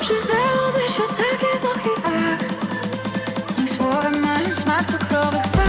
Przydałoby się takie mochy ach Niech słowa mają smak cukrowych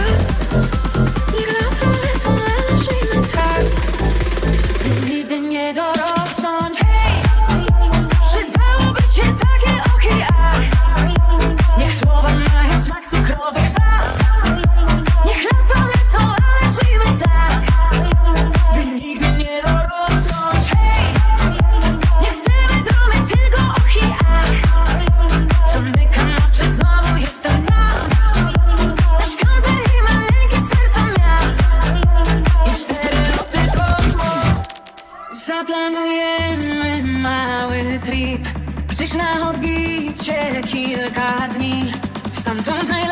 Zaplanujemy mały trip. Gdzieś na orbicie kilka dni. Stamtąd najlepiej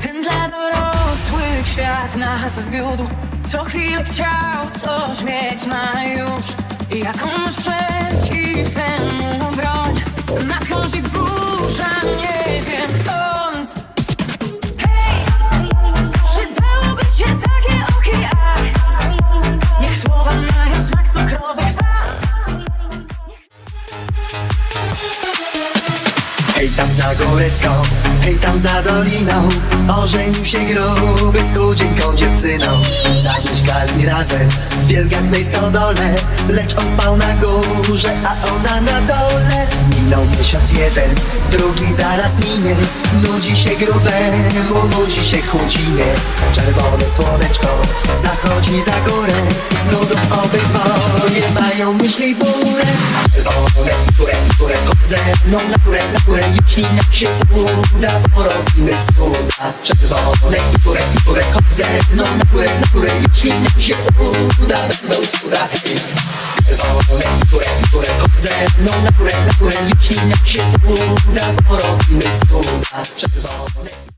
Ten dla dorosłych świat nas zwiódł. Co chwilę chciał coś mieć na już. I jaką masz przeciw temu Hej tam za Górecką, hej tam za Doliną. Ożenił się gruby z chudzienką dziewczyną. Zamieszkali razem w wielgachnej stodole. Lecz on spał na górze, a ona na dole. Minął miesiąc jeden, drugi zaraz minie. Nudzi się grubemu, nudzi się chudzinie Czerwone słoneczko zachodzi za górę. Z nudów obydwoje mają myśli burę które No na górę, na górę, jeśli nam się uda Porobimy cuda Czerwone, które, które chodzę No na górę, na górę, jeśli nam się uda Będą cuda Czerwone, które, które chodzę No na górę, na górę, jeśli nam się uda Porobimy cuda Czerwone